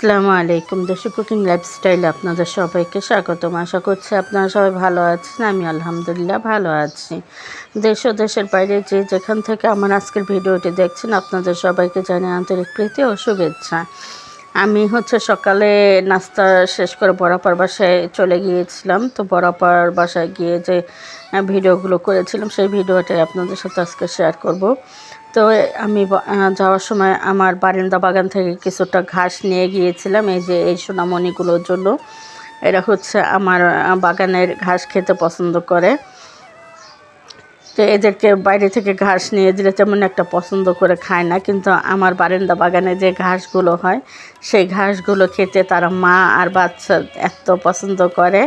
আসসালামু আলাইকুম। দেশি কুকিং লাইফস্টাইলে আপনাদের সবাইকে স্বাগতম। আশা করছি আপনারা সবাই ভালো আছেন, আমি আলহামদুলিল্লাহ ভালো আছি। দেশ ও দেশের বাইরে যে যেখান থেকে আমার আজকের ভিডিওটি দেখছেন, আপনাদের সবাইকে জানিয়ে আন্তরিক প্রীতি ও শুভেচ্ছা। আমি হচ্ছে সকালে নাস্তা শেষ করে বরাপার বাসায় চলে গিয়েছিলাম। তো বরাপার বাসায় গিয়ে যে ভিডিওগুলো করেছিলাম, সেই ভিডিওটাই আপনাদের সাথে আজকে শেয়ার করব। তো আমি যাওয়ার সময় আমার বারিন্দা বাগান থেকে কিছুটা ঘাস নিয়ে গিয়েছিলাম, এই যে এই সোনামণিগুলোর জন্য। এরা হচ্ছে আমার বাগানের ঘাস খেতে পছন্দ করে। তো এদেরকে বাইরে থেকে ঘাস নিয়ে দিলে তেমন একটা পছন্দ করে খায় না, কিন্তু আমার বারান্দা বাগানে যে ঘাসগুলো হয়, সেই ঘাসগুলো খেতে তারা মা আর বাচ্চা এত পছন্দ করে।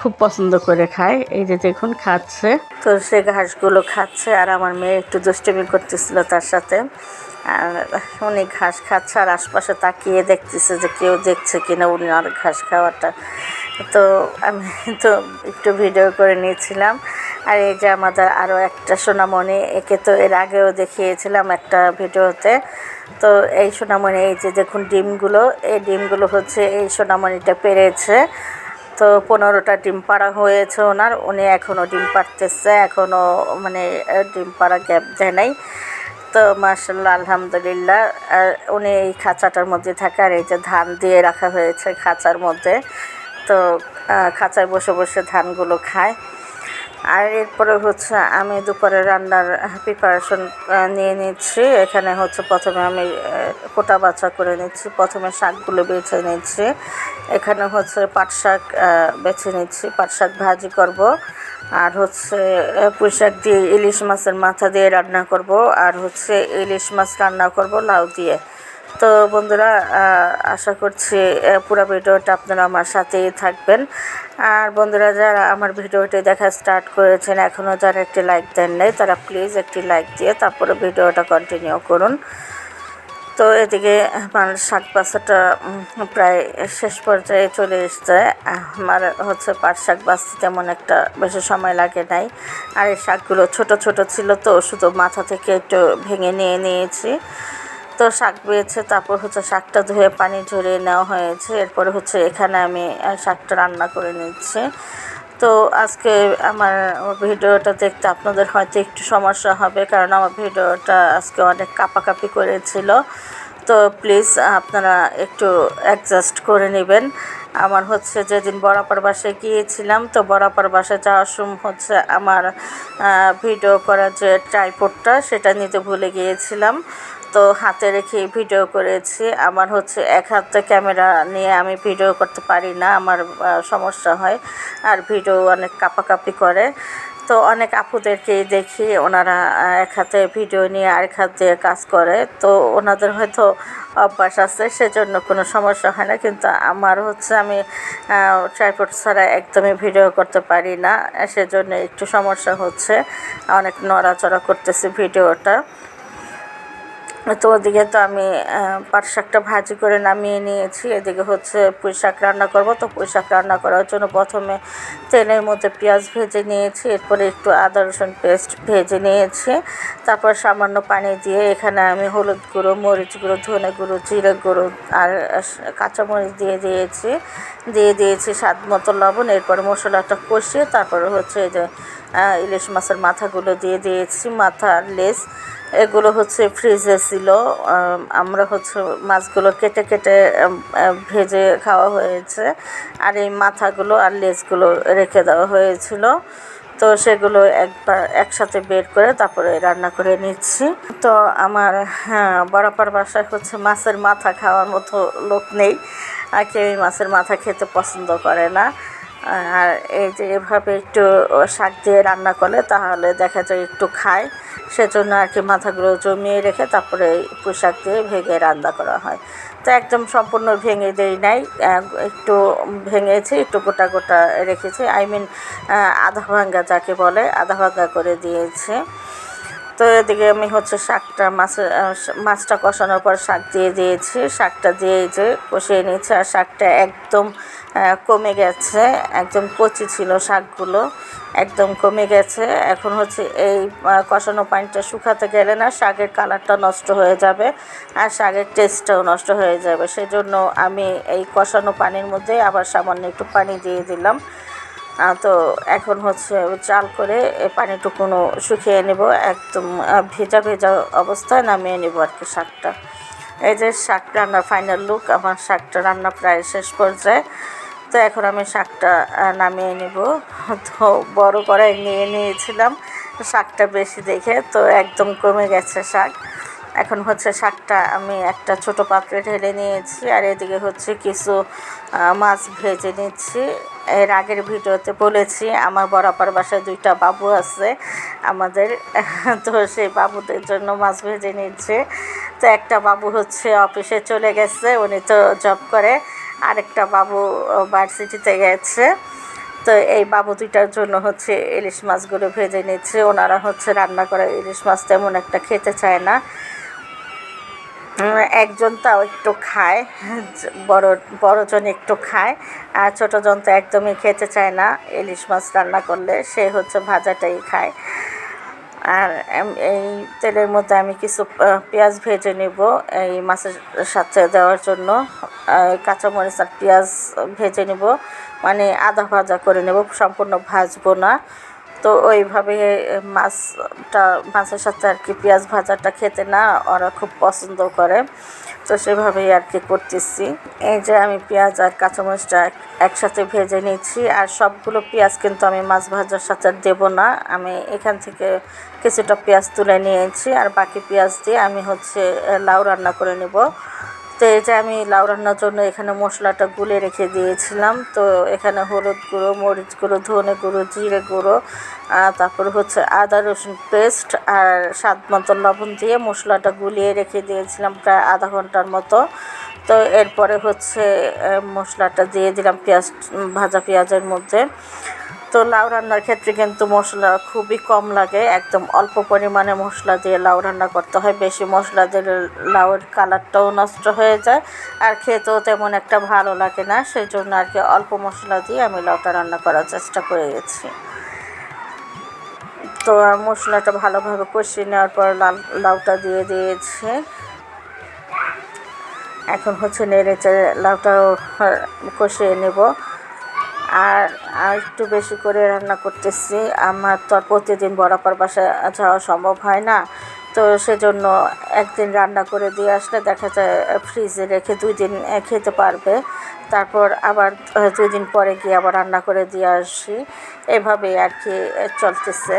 খুব পছন্দ করে খায়। এই যে দেখুন, খাচ্ছে। তো সে ঘাসগুলো খাচ্ছে আর আমার মেয়ে একটু দুষ্টুমি করতেছিল তার সাথে। আর উনি ঘাস খাচ্ছে আর আশপাশে তাকিয়ে দেখতেছে যে কেউ দেখছে কিনা উনি আর ঘাস খাওয়াটা। তো আমি তো একটু ভিডিও করে নিয়েছিলাম। আর এই যে আমাদের আরও একটা সোনামণি, একে তো এর আগেও দেখিয়েছিলাম একটা ভিডিওতে। তো এই সোনামণি, এই যে দেখুন ডিমগুলো, এই ডিমগুলো হচ্ছে এই সোনামণিটা পেরেছে। তো পনেরোটা ডিম পাড়া হয়েছে ওনার, উনি এখনও ডিম পাড়তেছে এখনও মানে ডিম পাড়া গ্যাপ দেয় নাই। তো মার্শাল্লাহ আলহামদুলিল্লাহ আর উনি এই খাঁচাটার মধ্যে থাকে আর এই যে ধান দিয়ে রাখা হয়েছে খাঁচার মধ্যে। তো খাঁচায় বসে বসে ধানগুলো খায়। আর এরপরে হচ্ছে আমি দুপুরে রান্নার প্রিপারেশন নিয়ে নিচ্ছি। এখানে হচ্ছে প্রথমে আমি কোটা বাছা করে নিচ্ছি, প্রথমে শাকগুলো বেছে নিচ্ছি। এখানে হচ্ছে পাট শাক বেছে নিচ্ছি, পাট শাক ভাজি করব। আর হচ্ছে পুঁই শাক দিয়ে ইলিশ মাছের মাথা দিয়ে রান্না করব। আর হচ্ছে ইলিশ মাছ রান্না করব লাউ দিয়ে। তো বন্ধুরা আশা করছি পুরো ভিডিওটা আপনারা আমার সাথেই থাকবেন। আর বন্ধুরা যারা আমার ভিডিওটি দেখা স্টার্ট করেছেন এখনও যারা একটি লাইক দেন নাই তারা প্লিজ একটি লাইক দিয়ে তারপরে ভিডিওটা কন্টিনিউ করুন। তো এদিকে আমার শাক উম, প্রায় শেষ পর্যায়ে চলে এসছে। আমার হচ্ছে পাট শাক বাছতে তেমন একটা বেশি সময় লাগে নাই। আর এই শাকগুলো ছোট ছোট ছিল তো শুধু মাথা থেকে একটু ভেঙে নিয়ে নিয়েছি। তো শাক বেয়েছে তারপর হচ্ছে শাকটা ধুয়ে পানি ঝরিয়ে নেওয়া হয়েছে। এরপরে হচ্ছে এখানে আমি শাকটা রান্না করে নিচ্ছি। তো আজকে আমার ভিডিওটা দেখতে আপনাদের হয়তো একটু সমস্যা হবে, কারণ আমার ভিডিওটা আজকে অনেক কাপাকাপি করেছিল। তো প্লিজ আপনারা একটু অ্যাডজাস্ট করে নেবেন। আমার হচ্ছে যেদিন বরাপার বাসায় গিয়েছিলাম, তো বরাপার বাসায় যাওয়ার সময় হচ্ছে আমার ভিডিও করার যে ট্রাইপডটা সেটা নিতে ভুলে গিয়েছিলাম। তো হাতে রেখে ভিডিও করেছি। আমার হচ্ছে এক হাতে ক্যামেরা নিয়ে আমি ভিডিও করতে পারি না, আমার সমস্যা হয়। আর ভিডিও অনেক কাপাকাপি করে। তো অনেক আপুদেরকেই দেখি, ওনারা এক হাতে ভিডিও নিয়ে আরেক হাত দিয়ে কাজ করে। তো ওনাদের হয়তো অভ্যাস আছে, সেজন্য কোনো সমস্যা হয় না। কিন্তু আমার হচ্ছে আমি ট্রাইপড ছাড়া একদমই ভিডিও করতে পারি না। সেজন্য একটু সমস্যা হচ্ছে। অনেক নড়াচড়া করতেছি ভিডিওটা। তো ওদিকে তো আমি পাট শাকটা ভাজি করে নামিয়ে নিয়েছি। এদিকে হচ্ছে পুঁই শাক রান্না করব। তো পুঁই শাক রান্না করার জন্য প্রথমে তেলের মধ্যে পেঁয়াজ ভেজে নিয়েছি। এরপরে একটু আদা, রসুন পেস্ট ভেজে নিয়েছি। তারপর সামান্য পানি দিয়ে এখানে আমি হলুদ গুঁড়ো, মরিচ গুঁড়ো, ধনে গুঁড়ো, জিরে গুঁড়ো আর কাঁচামরিচ দিয়ে দিয়েছি। দিয়ে দিয়েছি স্বাদ মতো লবণ। এরপর মশলাটা কষিয়ে তারপরে হচ্ছে এই যে ইলিশ মাছের মাথাগুলো দিয়ে দিয়েছি, মাথা আর লেস এগুলো হচ্ছে ফ্রিজে ছিল। আমরা হচ্ছে মাছগুলো কেটে কেটে ভেজে খাওয়া হয়েছে। আর এই মাথাগুলো আর লেজগুলো রেখে দেওয়া হয়েছিল। তো সেগুলো একবার একসাথে বের করে তারপরে রান্না করে নিচ্ছি। তো আমার হ্যাঁ বরাবর বাসায় হচ্ছে মাছের মাথা খাওয়ার মতো লোক নেই। আর কেউ মাছের মাথা খেতে পছন্দ করে না। আর এই যে এভাবে একটু শাক দিয়ে রান্না করলে তাহলে দেখা যায় একটু খায়। সেজন্য আর কি মাথাগুলো জমিয়ে রেখে তারপরে পুঁই শাক দিয়ে ভেঙে রান্না করা হয়। তো একদম সম্পূর্ণ ভেঙে দেই নাই একটু ভেঙেছি, একটু গোটা গোটা রেখেছি। আই মিন আধা ভাঙ্গা যাকে বলে, আধা ভাঙ্গা করে দিয়েছে। তো এদিকে আমি হচ্ছে শাকটা আহ, মাছটা কষানোর পর শাক দিয়ে দিয়েছি। শাকটা দিয়ে যে কষিয়ে নিয়েছি আর শাকটা একদম কমে গেছে। একদম কচি ছিল শাকগুলো একদম কমে গেছে। এখন হচ্ছে এই কষানো পানিটা শুকাতে গেলে না শাকের কালারটা নষ্ট হয়ে যাবে আর শাকের টেস্টটাও নষ্ট হয়ে যাবে। সেজন্য আমি এই কষানো পানির মধ্যে আবার সামান্য একটু পানি দিয়ে দিলাম। তো এখন হচ্ছে চাল করে পানিটুকুনো শুকিয়ে নেব, একদম ভেজা ভেজা অবস্থায় নামিয়ে নেব আর কি শাকটা। এই যে শাক রান্নার ফাইনাল লুক আমার শাকটা রান্না প্রায় শেষ পর্যায়ে। তো এখন আমি শাকটা নামিয়ে নেব। তো বড় কড়াই নিয়ে নিয়েছিলাম শাকটা বেশি দেখে, তো একদম কমে গেছে শাক। এখন হচ্ছে শাকটা আমি একটা ছোট পাত্রে ঢেলে নিয়েছি, আর এদিকে হচ্ছে কিছু মাছ ভেজে নিচ্ছি। এর আগের ভিডিওতে বলেছি, আমার বরাবর বাসায় দুইটা বাবু আছে আমাদের, তো সেই বাবুদের জন্য মাছ ভেজে নিচ্ছে। তো একটা বাবু হচ্ছে অফিসে চলে গেছে, উনি তো জব করে, আরেকটা বাবু ভার্সিটিতে গেছে। তো এই বাবু দুইটার জন্য হচ্ছে ইলিশ মাছগুলো ভেজে নিচ্ছে, ওনারা হচ্ছে রান্না করে ইলিশ মাছ তেমন একটা খেতে চায় না। একজন তাও একটু খায়, বড়, বড়জন একটু খায়, আর ছোটোজন তো একদমই খেতে চায় না, ইলিশ মাছ রান্না করলে সে হচ্ছে ভাজাটাই খায়। আর এই তেলের মধ্যে আমি কিছু পেঁয়াজ ভেজে নেব এই মাছের সাথে দেওয়ার জন্য। কাঁচামরিচ আর পেঁয়াজ ভেজে নেব মানে আধা ভাজা করে নেব, সম্পূর্ণ ভাজবো না। তো ওইভাবে মাছটা, মাছের সাথে আর কি পেঁয়াজ ভাজাটা খেতে না ওরা খুব পছন্দ করে। তো সেভাবেই আর কি করতেছি। এই যে আমি পেঁয়াজ আর কাঁচামরিচটা এক- একসাথে ভেজে নিচ্ছি আর সবগুলো পেঁয়াজ কিন্তু আমি মাছ ভাজার সাথে দেব না। আমি এখান থেকে কিছুটা পেঁয়াজ তুলে নিয়েছি আর বাকি পেঁয়াজ দিয়ে আমি হচ্ছে লাউ রান্না করে নেব। তো এই যে আমি লাউ রান্নার জন্য এখানে মশলাটা গুলে রেখে দিয়েছিলাম। তো এখানে হলুদ গুঁড়ো, মরিচ গুঁড়ো, ধনে গুঁড়ো, জিরে গুঁড়ো তারপর হচ্ছে আদা, রসুন পেস্ট আর স্বাদ মতো লবণ দিয়ে মশলাটা গুলিয়ে রেখে দিয়েছিলাম প্রায় আধা ঘণ্টার মতো। তো এরপরে হচ্ছে মশলাটা দিয়ে দিলাম পেঁয়াজ, ভাজা পেঁয়াজের মধ্যে। তো লাউ রান্নার ক্ষেত্রে কিন্তু মশলা খুবই কম লাগে। একদম অল্প পরিমাণে মশলা দিয়ে লাউ রান্না করতে হয়। বেশি মশলা দিলে লাউয়ের কালারটাও নষ্ট হয়ে যায় আর খেতেও তেমন একটা ভালো লাগে না। সেই জন্য আর কি অল্প মশলা দিয়ে আমি লাউটা রান্না করার চেষ্টা করে গেছি তো মশলাটা ভালোভাবে কষিয়ে নেওয়ার পর লাল, লাউটা দিয়ে দিয়েছি। এখন হচ্ছে নেড়ে চেড়ে লাউটাও কষিয়ে নেব। আর একটু বেশি করে রান্না করতেছি। আমার তো প্রতিদিন বরাবর বাসায় যাওয়া সম্ভব হয় না। তো সেজন্য একদিন রান্না করে দিয়ে আসলে দেখা যায় ফ্রিজে রেখে দুই দিন খেতে পারবে। তারপর আবার দুই দিন পরে গিয়ে আবার রান্না করে দিয়ে আসি। এভাবেই আর কি চলতেছে।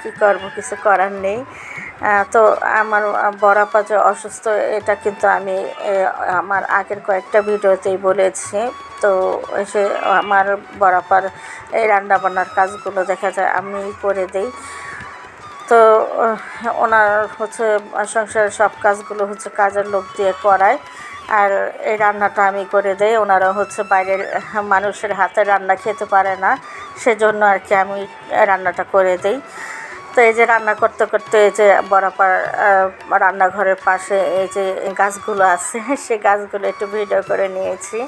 কি করব, কিছু করার নেই। তো আমার বড় আপা যে অসুস্থ, এটা কিন্তু আমি আমার আগের কয়েকটা ভিডিওতেই বলেছি। তো সে আমার বরাবর এই রান্নাবান্নার কাজগুলো দেখা যায় আমি করে দিই। তো ওনার হচ্ছে সংসারের সব কাজগুলো হচ্ছে কাজের লোক দিয়ে করায়। আর এই রান্নাটা আমি করে দেই, ওনারা হচ্ছে বাইরের মানুষের হাতে রান্না খেতে পারে না, সেজন্য আর কি আমি রান্নাটা করে দিই। তো এই যে রান্না করতে করতে এই যে বরাবর রান্নাঘরের পাশে এই যে গাছগুলো আছে, সেই গাছগুলো একটু ভিডিও করে নিয়েছি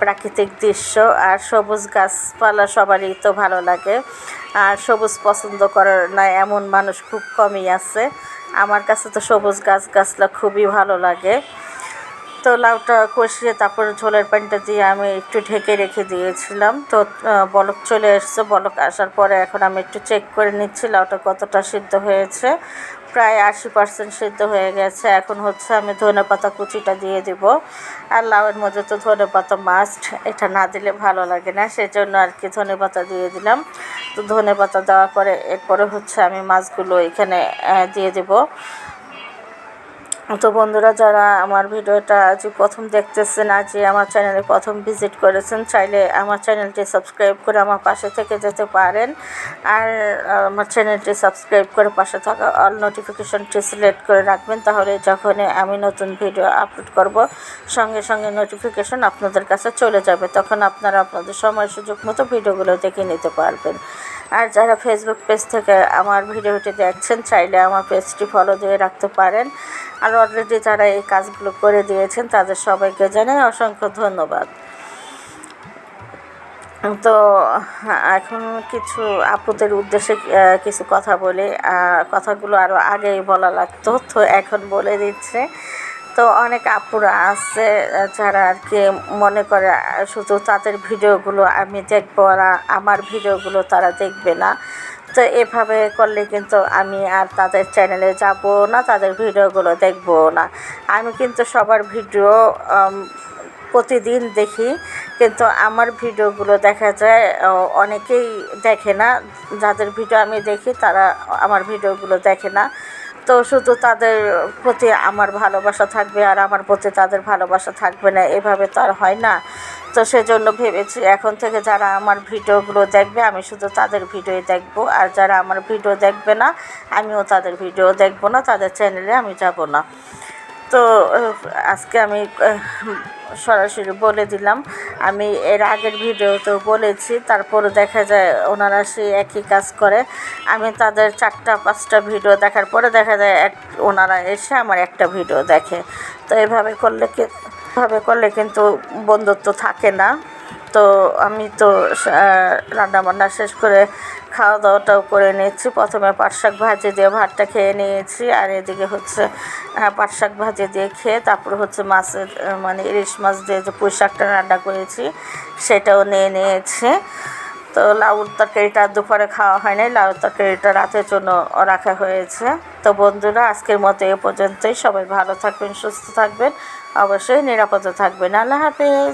প্রাকৃতিক দৃশ্য। আর সবুজ গাছপালা সবারই তো ভালো লাগে। আর সবুজ পছন্দ করার না এমন মানুষ খুব কমই আছে। আমার কাছে তো সবুজ গাছ গাছলা খুবই ভালো লাগে। তো লাউটা কষিয়ে তারপর ঝোলের পানিটা দিয়ে আমি একটু ঢেকে রেখে দিয়েছিলাম। তো বলক চলে এসছে। বলক আসার পরে এখন আমি একটু চেক করে নিচ্ছি লাউটা কতটা সিদ্ধ হয়েছে। প্রায় আশি পার্সেন্ট সিদ্ধ হয়ে গেছে। এখন হচ্ছে আমি ধনে পাতা কুচিটা দিয়ে দিব। আর লাউয়ের মধ্যে তো ধনে পাতা মাস্ট এটা না দিলে ভালো লাগে না। সেজন্য আর কি ধনে পাতা দিয়ে দিলাম। তো ধনে পাতা দেওয়ার পরে এরপরে হচ্ছে আমি মাছগুলো এখানে দিয়ে দেবো। তো বন্ধুরা, যারা আমার ভিডিওটা আজ প্রথম দেখতেছেন, আজ আমার চ্যানেলে প্রথম ভিজিট করেছেন, চাইলে আমার চ্যানেলটি সাবস্ক্রাইব করে আমার পাশে থেকে যেতে পারেন। আর আমার চ্যানেলটি সাবস্ক্রাইব করে পাশে থাকা অল নোটিফিকেশনটি সিলেক্ট করে রাখবেন, তাহলে যখনই আমি নতুন ভিডিও আপলোড করব, সঙ্গে সঙ্গে নোটিফিকেশন আপনাদের কাছে চলে যাবে। তখন আপনারা আপনাদের সময় সুযোগ মতো ভিডিওগুলো দেখে নিতে পারবেন। আর যারা ফেসবুক পেজ থেকে আমার ভিডিওটি দেখছেন, চাইলে আমার পেজটি ফলো দিয়ে রাখতে পারেন। আর অলরেডি যারা এই কাজগুলো করে দিয়েছেন, তাদের সবাইকে জানাই অসংখ্য ধন্যবাদ। তো, এখন কিছু আপুদের উদ্দেশ্যে কিছু কথা বলি। কথাগুলো আরও আগেই বলা লাগতো, তো এখন বলে দিচ্ছে। তো অনেক আপুরা আছে যারা আর কি মনে করে শুধু তাদের ভিডিওগুলো আমি দেখব, আর আমার ভিডিওগুলো তারা দেখবে না। তো এভাবে করলে কিন্তু আমি আর তাদের চ্যানেলে যাব না, তাদের ভিডিওগুলো দেখব না। আমি কিন্তু সবার ভিডিও প্রতিদিন দেখি, কিন্তু আমার ভিডিওগুলো দেখা যায় অনেকেই দেখে না। যাদের ভিডিও আমি দেখি, তারা আমার ভিডিওগুলো দেখে না। তো শুধু তাদের প্রতি আমার ভালোবাসা থাকবে আর আমার প্রতি তাদের ভালোবাসা থাকবে না, এভাবে তো আর হয় না। তো সেজন্য ভেবেছি এখন থেকে যারা আমার ভিডিওগুলো দেখবে, আমি শুধু তাদের ভিডিও দেখব। আর যারা আমার ভিডিও দেখবে না, আমিও তাদের ভিডিও দেখব না, তাদের চ্যানেলে আমি যাব না। তো আজকে আমি সরাসরি বলে দিলাম। আমি এর আগের ভিডিওতেও বলেছি তারপরে দেখা যায় ওনারা সেই একই কাজ করে। আমি তাদের চারটা, পাঁচটা ভিডিও দেখার পরে দেখা যায় এক, ওনারা এসে আমার একটা ভিডিও দেখে। তো এভাবে করলে কি, এভাবে করলে কিন্তু বন্ধুত্ব থাকে না। তো আমি তো রান্না বান্না শেষ করে খাওয়া দাওয়াটাও করে নিয়েছি প্রথমে পাট শাক ভাজি দিয়ে ভাতটা খেয়ে নিয়েছি আর এদিকে হচ্ছে আহ, পাট শাক ভাজি দিয়ে খেয়ে তারপরে হচ্ছে মাছের মানে ইলিশ মাছ দিয়ে যে পুঁই শাকটা রান্না করেছি সেটাও নিয়ে নিয়েছি। তো লাউর তরকারিটা দুপুরে খাওয়া হয় নাই লাউর তরকারিটা রাতের জন্য রাখা হয়েছে। তো বন্ধুরা আজকের মতো এ পর্যন্তই। সবাই ভালো থাকবেন সুস্থ থাকবেন অবশ্যই নিরাপদে থাকবেন। আল্লাহ হাফেজ।